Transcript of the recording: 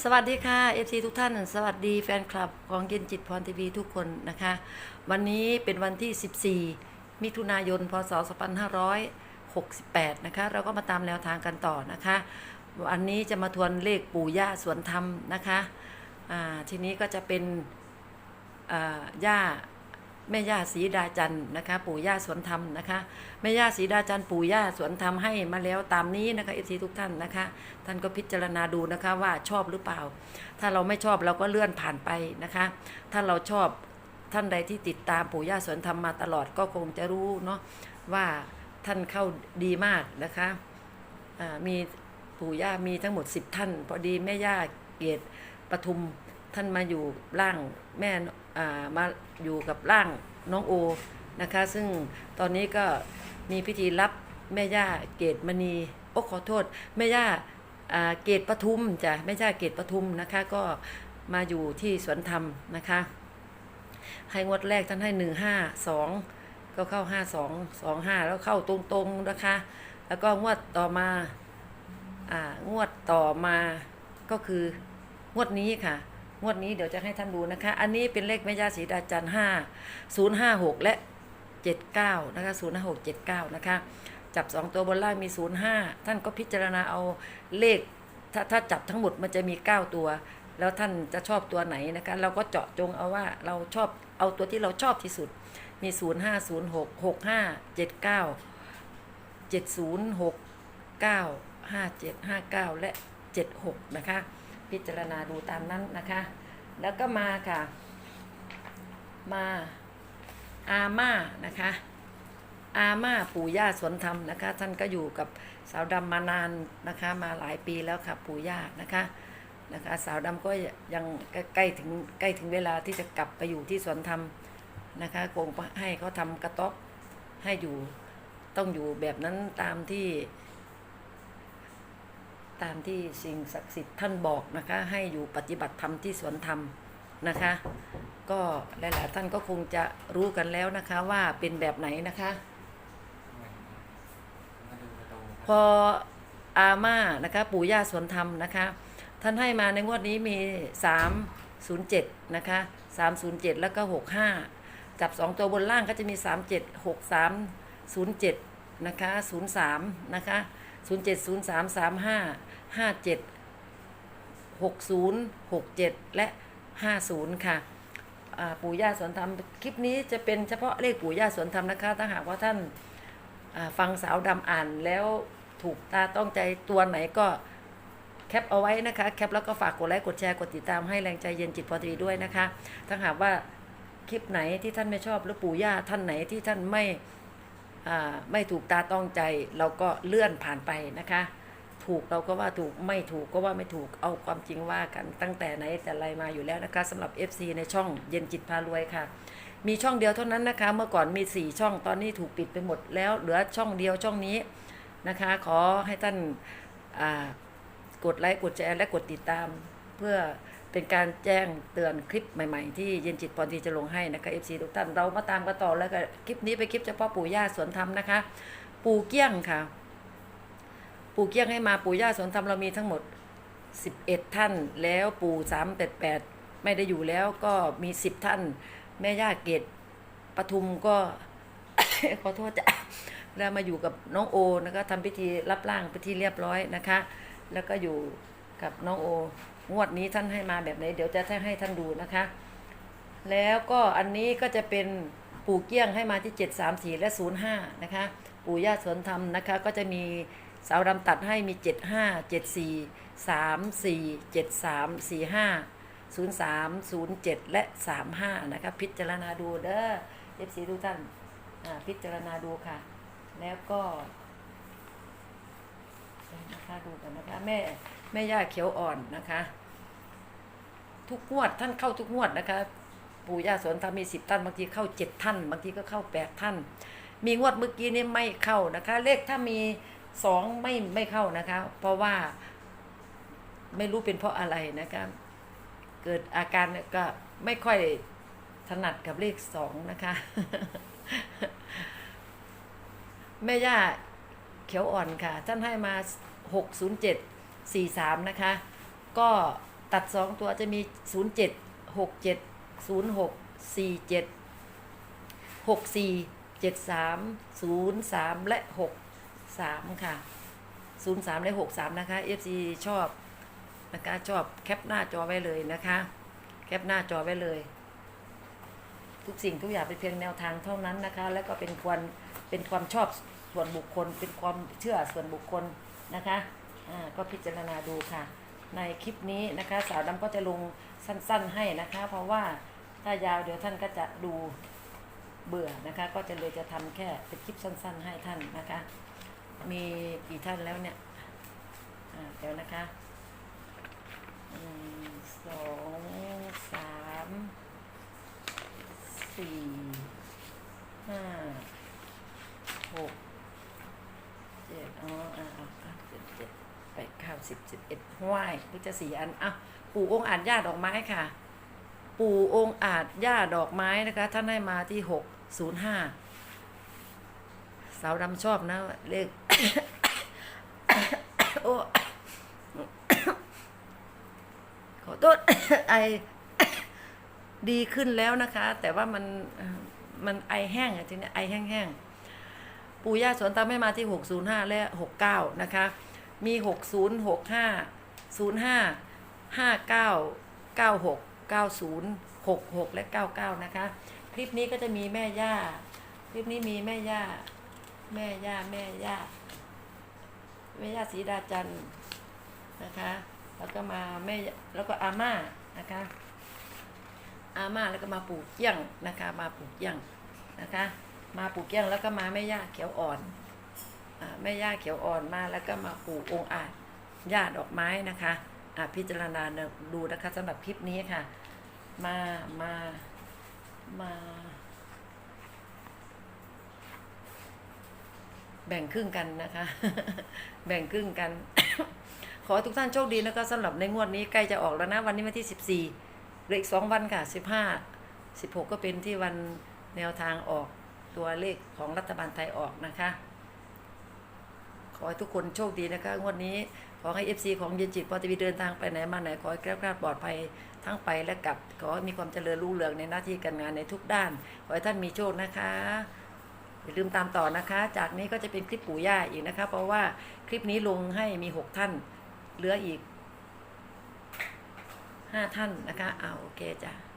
สวัสดีค่ะ FC ทุกท่าน สวัสดีแฟนคลับของเย็นจิตพรทีวีทุกคนนะคะ วันนี้เป็นวันที่ 14 มิถุนายน พศ 2568 นะคะ เราก็มาตามแนวทางกันต่อนะคะ วันนี้จะมาทวนเลขปู่ย่าสวนธรรมนะคะอ่าทีนี้ก็จะเป็นอ่าย่า แม่ย่าศรีดาจันทร์นะคะ ปู่ย่าสวนธรรมนะคะแม่ย่าศรีดาจันทร์ปู่ย่าสวนธรรมให้มาแล้วตามนี้นะคะเอฟซีทุกท่านนะคะ ท่านก็พิจารณาดูนะคะว่าชอบหรือเปล่า ถ้าเราไม่ชอบเราก็เลื่อนผ่านไปนะคะ ถ้าเราชอบท่านใดที่ติดตามปู่ย่าสวนธรรมมาตลอดก็คงจะรู้เนาะว่าท่านเข้าดีมากนะคะมีปู่ย่ามีทั้งหมด 10 ท่าน พอดีแม่ย่าเกตปทุมท่านมาอยู่ร่างแม่ มาอยู่กับร่างน้องโอนะคะ ซึ่งตอนนี้ก็มีพิธีรับแม่ย่าเกตมณีโอ้ขอโทษแม่ย่าเกตปทุมจ้ะไม่ใช่เกตปทุมนะคะก็มาอยู่ที่สวนธรรมนะคะ ให้งวดแรกท่านให้หนึ่งห้าสองก็เข้าห้าสองสองห้าแล้วเข้าตรงๆนะคะ แล้วก็งวดต่อมาอ่างวดต่อมาก็คืองวดนี้ค่ะ งวดนี้เดี๋ยวจะให้ท่านดูนะคะ อันนี้เป็นเลขแม่ย่าศรีดาจันทร์ห้าศูนย์ห้าหกและเจ็ดเก้านะคะศูนย์ห้าหกเจ็ดเก้านะคะ จับสองตัวบนล่างมีศูนย์ห้าท่านก็พิจารณาเอาเลขถ้าถ้าจับทั้งหมดมันจะมี9ตัว แล้วท่านจะชอบตัวไหนนะคะ เราก็เจาะจงเอาว่าเราชอบเอาตัวที่เราชอบที่สุด มี0 5 0 6 6 5 7 9 7 0 6 9 5 7 5 9และ76นะคะ พิจารณาดูตามนั้นนะคะ แล้วก็มาค่ะ มาอาม่านะคะ อาม่าปู่ย่าสวนธรรมนะคะ ท่านก็อยู่กับสาวดำมานานนะคะ มาหลายปีแล้วค่ะปู่ย่านะคะนะคะสาวดำก็ยังใกล้ถึงใกล้ถึงเวลาที่จะกลับไปอยู่ที่สวนธรรมนะคะคงให้เขาทำกระต๊อบให้อยู่ต้องอยู่แบบนั้นตามที่ ตามที่สิ่งศักดิ์สิทธิ์ท่านบอกนะคะ ให้อยู่ปฏิบัติธรรมที่สวนธรรมนะคะ ก็หลายๆท่านก็คงจะรู้กันแล้วนะคะว่าเป็นแบบไหนนะคะ พออาม่านะคะปู่ย่าสวนธรรมนะคะ ท่านให้มาในงวดนี้มี 307 นะคะ 307 แล้วก็ 65 จับ 2 ตัวบนล่างก็จะมี 37 63 07 นะคะ 03 นะคะ 07 03 35 57 60 67 และ 50 ค่ะปู่ย่าสวนธรรม คลิปนี้จะเป็นเฉพาะเลขปู่ย่าสวนธรรมนะคะ ถ้าหากว่าท่านฟังสาวดำอ่านแล้วถูกตาต้องใจตัวไหนก็แคปเอาไว้นะคะ แคปแล้วก็ฝากกดไลค์กดแชร์กดติดตามให้แรงใจเย็นจิตพอทีด้วยนะคะ ถ้าหากว่าคลิปไหนที่ท่านไม่ชอบหรือปู่ย่าท่านไหนที่ท่านไม่ ไม่ถูกตาต้องใจเราก็เลื่อนผ่านไปนะคะ ถูกเราก็ว่าถูกไม่ถูกก็ว่าไม่ถูกเอาความจริงว่ากันตั้งแต่ไหนแต่ไรมาอยู่แล้วนะคะสำหรับ FC ในช่องเย็นจิตพารวยค่ะ มีช่องเดียวเท่านั้นนะคะ เมื่อก่อนมี 4 ช่องตอนนี้ถูกปิดไปหมดแล้วเหลือช่องเดียวช่องนี้นะคะ ขอให้ท่านกดไลค์กดแชร์และกดติดตามเพื่อ เป็นการแจ้งเตือนคลิปใหม่ๆ ที่เย็นจิตพรทีจะลงให้นะคะ FC ทุกท่านเรามาตามกันต่อแล้วก็คลิปนี้ไปคลิปเฉพาะปู่ย่าสวนธรรมนะคะ ปู่เกี้ยงค่ะ ปู่เกี้ยงให้มาปู่ย่าสวนธรรมเรามีทั้งหมด 11 ท่าน แล้วปู่388 ไม่ได้อยู่แล้วก็มี 10 ท่าน แม่ย่าเกตปทุมก็ ขอโทษจ้ะแล้วมาอยู่กับน้องโอนะคะทำพิธีรับร่างพิธีเรียบร้อยนะคะ แล้วก็อยู่ กับน้องโอ งวดนี้ท่านให้มาแบบไหน เดี๋ยวจะให้ท่านดูนะคะ แล้วก็อันนี้ก็จะเป็นปู่เกี้ยงให้มาที่ 734 และ 05 นะคะ ปู่ย่าสวนธรรมนะคะ ก็จะมีสาวดำตัดให้มี 75 74 34 73 45 03 07 และ 35 นะคะ พิจารณาดูเด้อ FC ทุกท่านพิจารณาดูค่ะ แล้วก็นะคะดูกันนะคะแม่ แม่ย่าเขียวอ่อนนะคะ ทุกงวดท่านเข้าทุกงวดนะคะ ปู่ย่าสวนธรรมมีสิบท่านบางทีเข้าเจ็ดท่าน บางทีก็เข้าแปดท่าน มีงวดเมื่อกี้นี่ไม่เข้านะคะ เลขถ้ามีสองไม่ไม่เข้านะคะ เพราะว่าไม่รู้เป็นเพราะอะไรนะคะเกิดอาการก็ไม่ค่อยถนัดกับเลขสองนะคะ แม่ย่าเขียวอ่อนค่ะ ท่านให้มา607 43นะคะก็ตัดสองตัวจะมีศูนย์เจ็ด หกเจ็ดศูนย์หกสี่เจ็ดหกสี่เจ็ดสามศูนย์สามและหกสามค่ะศูนย์สามและหกสามนะคะ FC ชอบนะคะชอบแคปหน้าจอไว้เลยนะคะ แคปหน้าจอไว้เลย ทุกสิ่งทุกอย่างเป็นเพียงแนวทางเท่านั้นนะคะ แล้วก็เป็นความเป็นความชอบส่วนบุคคลเป็นความเชื่อส่วนบุคคลนะคะ ก็พิจารณาดูค่ะ ในคลิปนี้นะคะ สาวดำก็จะลงสั้นๆให้นะคะ เพราะว่าถ้ายาวเดี๋ยวท่านก็จะดูเบื่อนะคะ ก็จะเลยจะทำแค่เป็นคลิปสั้น ๆ ให้ท่านนะคะ มีกี่ท่านแล้วเนี่ยเดี๋ยวนะคะหนึ่งสองสามสี่ห้าหกเจ็ดอ๋ออ่าอ่าอ่าเจ็ดเจ็ดแปดเก้า สิบเอ็ดห้วยพุทธสีอันอะปู่องค์อาจย่าดอกไม้ค่ะ ปู่องค์อาจย่าดอกไม้นะคะท่านให้มาที่หกศูนย์ห้าสาวดำชอบนะเลขโอ้ขอโทษไอดีขึ้นแล้วนะคะ แต่ว่ามันมันไอแห้งอะทีนี้ไอแห้งๆปู่ย่าสวนตาไมให้มาที่ 605 และ 69 นะคะ มี 60 65 05 59 96 90 66 และ 99 นะคะ คลิปนี้ก็จะมีแม่ย่า คลิปนี้มีแม่ย่า แม่ย่า แม่ย่า แม่ย่าศรีดาจันนะคะ แล้วก็มาแม่ แล้วก็อาม่านะคะ อาม่าแล้วก็มาปลูกเกี้ยงนะคะ มาปลูกเกี้ยงนะคะ มาปลูกเกี้ยงแล้วก็มาแม่ย่าเขียวอ่อน แม่ย่าเขียวอ่อนมาแล้วก็มาปลูกองอาจย่าดอกไม้นะคะพิจารณาดูนะคะสำหรับคลิปนี้ค่ะ มามามาแบ่งครึ่งกันนะคะ แบ่งครึ่งกัน ขอให้ทุกท่านโชคดีนะคะสำหรับในงวดนี้ใกล้จะออกแล้วนะ วันนี้วันที่สิบสี่เหลืออีกสองวันค่ะสิบห้าสิบหกก็เป็นที่วันแนวทางออกตัวเลขของรัฐบาลไทยออกนะคะ อให้ทุกคนโชคดีนะคะงวดนี้ขอให้เอฟซีของเย็นจิตพอทีวีเดินทางไปไหนมาไหนขอให้แกล้วกลาดปลอดภัยทั้งไปและกลับ ขอให้มีความเจริญรุ่งเรืองในหน้าที่การงานในทุกด้าน ขอให้ท่านมีโชคนะคะอย่าลืมตามต่อนะคะ จากนี้ก็จะเป็นคลิปปู่ย่าอีกนะคะ เพราะว่าคลิปนี้ลงให้มีหกท่าน เหลืออีกห้าท่านนะคะเอาโอเคจ้ะ